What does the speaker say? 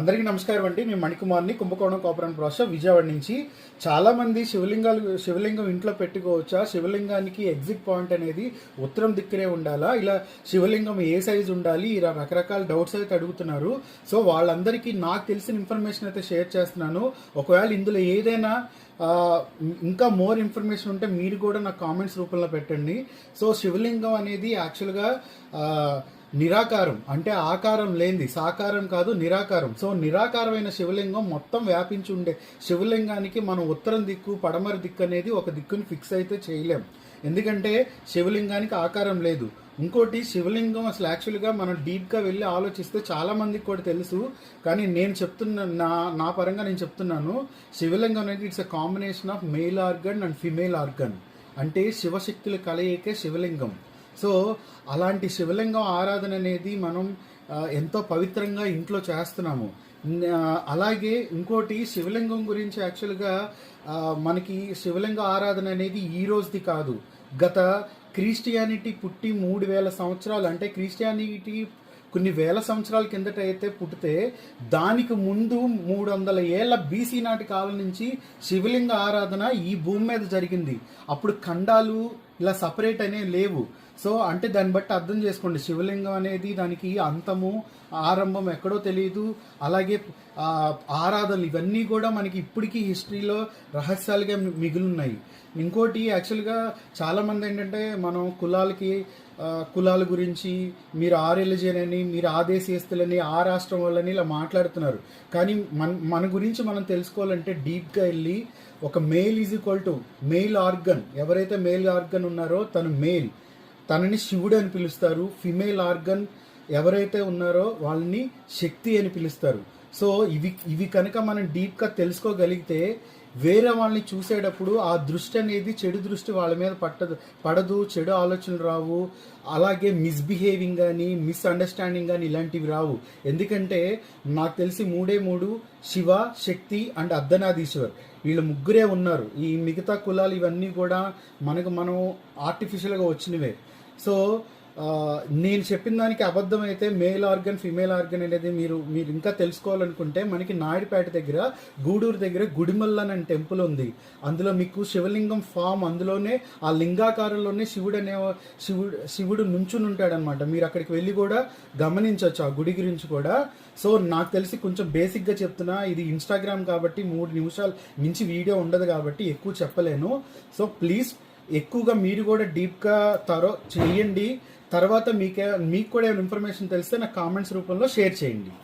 అందరికీ నమస్కారం అండి. నేను మణికుమార్ని కుంభకోణం కోపురం ప్రాసెస్ విజయవాడ నుంచి. చాలామంది శివలింగాలు శివలింగం ఇంట్లో పెట్టుకోవచ్చా? శివలింగానికి ఎగ్జిట్ పాయింట్ అనేది ఉత్తరం దిక్కునే ఉండాలా? ఇలా శివలింగం ఏ సైజు ఉండాలి? ఇలా రకరకాల డౌట్స్ అయితే అడుగుతున్నారు. సో వాళ్ళందరికీ నాకు తెలిసిన ఇన్ఫర్మేషన్ అయితే షేర్ చేస్తున్నాను. ఒకవేళ ఇందులో ఏదైనా ఇంకా మోర్ ఇన్ఫర్మేషన్ ఉంటే మీరు కూడా నాకు కామెంట్స్ రూపంలో పెట్టండి. సో శివలింగం అనేది యాక్చువల్గా నిరాకారం అంటే ఆకారం లేనిది సాకారం కాదు నిరాకారం. సో నిరాకారమైన శివలింగం మొత్తం వ్యాపించి ఉండే శివలింగానికి మనం ఉత్తరం దిక్కు పడమర దిక్కు అనేది ఒక దిక్కుని ఫిక్స్ అయితే చేయలేం. ఎందుకంటే శివలింగానికి ఆకారం లేదు. ఇంకోటి శివలింగం అసలు యాక్చువల్గా మనం డీప్గా వెళ్ళి ఆలోచిస్తే చాలామందికి కూడా తెలుసు. కానీ నేను చెప్తున్న నా నా పరంగా నేను చెప్తున్నాను శివలింగం అనేది it's a combination of male organ and female organ. అంటే శివశక్తుల కలయికే శివలింగం. సో అలాంటి శివలింగం ఆరాధన అనేది మనం ఎంతో పవిత్రంగా ఇంట్లో చేస్తున్నాము. అలాగే ఇంకోటి శివలింగం గురించి యాక్చువల్గా మనకి శివలింగ ఆరాధన అనేది ఈ రోజుది కాదు. గత క్రిస్టియానిటీ పుట్టి మూడు వేల సంవత్సరాలు అంటే క్రిస్టియానిటీ కొన్ని వేల సంవత్సరాల కిందట అయితే పుట్టితే దానికి ముందు మూడు వందల ఏళ్ళ బీసీ నాటి కాలం నుంచి శివలింగ ఆరాధన ఈ భూమి మీద జరిగింది. అప్పుడు ఖండాలు ఇలా సపరేట్ అనేవి లేవు. సో అంటే దాన్ని బట్టి అర్థం చేసుకోండి. శివలింగం అనేది దానికి అంతము ఆరంభం ఎక్కడో తెలియదు అలాగే ఆరాధనలు ఇవన్నీ కూడా మనకి ఇప్పటికీ హిస్టరీలో రహస్యాలుగా మిగిలిన్నాయి. ఇంకోటి యాక్చువల్గా చాలామంది ఏంటంటే మనం కులాలకి కులాల గురించి మీరు ఆ రిలీజియన్ అని మీరు ఆ దేశీయస్తులని ఆ రాష్ట్రం వాళ్ళని ఇలా మాట్లాడుతున్నారు. కానీ మన మన గురించి మనం తెలుసుకోవాలంటే డీప్గా వెళ్ళి ఒక male is equal to male organ. ఎవరైతే మేల్ ఆర్గన్ ఉన్నారో తను మేల్. తనని శివుడు అని పిలుస్తారు. ఫిమేల్ ఆర్గన్ ఎవరైతే ఉన్నారో వాళ్ళని శక్తి అని పిలుస్తారు. సో ఇవి ఇవి కనుక మనం డీప్గా తెలుసుకోగలిగితే వేరే వాళ్ళని చూసేటప్పుడు ఆ దృష్టి అనేది చెడు దృష్టి వాళ్ళ మీద పట్టదు పడదు చెడు ఆలోచనలు రావు. అలాగే మిస్బిహేవింగ్ కానీ మిస్అండర్స్టాండింగ్ కానీ ఇలాంటివి రావు. ఎందుకంటే నాకు తెలిసి మూడే మూడు శివ శక్తి అండ్ అర్ధనాధీశ్వర్ వీళ్ళు ముగ్గురే ఉన్నారు. ఈ మిగతా కులాలు ఇవన్నీ కూడా మనకు మనం ఆర్టిఫిషియల్గా వచ్చినవే. సో నేను చెప్పిన దానికి అబద్ధం అయితే మేల్ ఆర్గన్ ఫిమేల్ ఆర్గన్ అనేది మీరు మీరు ఇంకా తెలుసుకోవాలనుకుంటే మనకి నాయుడుపేట దగ్గర గూడూరు దగ్గర గుడిమల్లన్ అనే టెంపుల్ ఉంది. అందులో మీకు శివలింగం ఫామ్ అందులోనే ఆ లింగాకారంలోనే శివుడు అనే శివుడు శివుడు నుంచుని ఉంటాడనమాట. మీరు అక్కడికి వెళ్ళి కూడా గమనించవచ్చు ఆ గుడి గురించి కూడా. సో నాకు తెలిసి కొంచెం బేసిక్గా చెప్తున్నా ఇది ఇన్స్టాగ్రామ్ కాబట్టి మూడు నిమిషాలు మించి వీడియో ఉండదు కాబట్టి ఎక్కువ చెప్పలేను. సో ప్లీజ్ ఎక్కువగా మీరు కూడా డీప్గా తరో చేయండి. తర్వాత మీకే మీకు కూడా ఏమైనా ఇన్ఫర్మేషన్ తెలిస్తే నాకు కామెంట్స్ రూపంలో షేర్ చేయండి.